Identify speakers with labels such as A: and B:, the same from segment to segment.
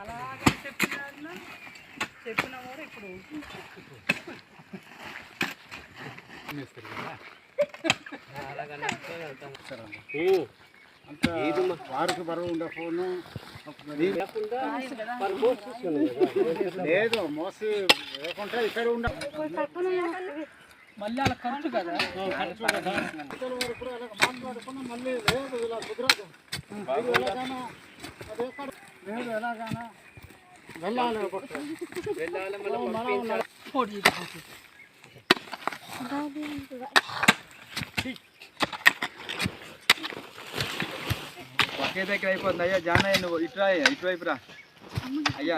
A: అలాగే చెప్పిన చెప్పిన కూడా ఇప్పుడు
B: అంత వారికి బరువు ఉండే ఫోను లేదు మోసి లేకుంటే ఇక్కడ ఉండ
A: మళ్ళీ అలా ఖర్చు కదా
B: ఖర్చు కదా. ఇతరుల వారు కూడా అలాగ మాట్లాడుకున్నా మళ్ళీ లేదు ఇలా కుదరదు ఇది ఎలాగైనా అది ఎక్కడ లేదు ఎలాగైనా వెళ్ళాలి ఒకటి ఓ, మనం
A: పోటీ పోటీ
C: ఒకే దగ్గర అయిపోతుంది అయ్యా జానయ్య నువ్వు ఇటురా అయ్యా ఇటువైపు రా అయ్యా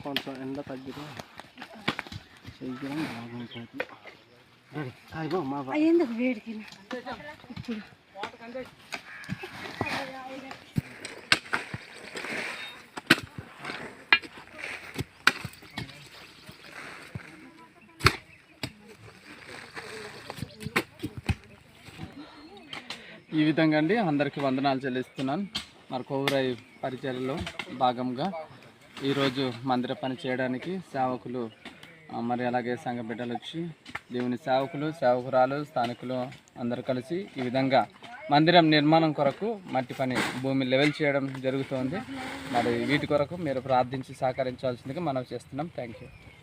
B: కొంచెం ఎండ తగ్గితే చేయడం బాగుంటుంది అయ్యో మా బా-
C: ఈ విధంగా అండి అందరికీ వందనాలు చెల్లిస్తున్నాను. మరి కోవురాయి పరిచర్యలో భాగంగా ఈరోజు మందిర పని చేయడానికి సేవకులు మరి అలాగే సంఘ బిడ్డలు వచ్చి దేవుని సేవకులు సేవకురాలు స్థానికులు అందరు కలిసి ఈ విధంగా మందిరం నిర్మాణం కొరకు మట్టి పని భూమి లెవెల్ చేయడం జరుగుతోంది. మరి వీటి కొరకు మీరు ప్రార్థించి సహకరించాల్సిందిగా మనం చేస్తున్నాం. Thank you.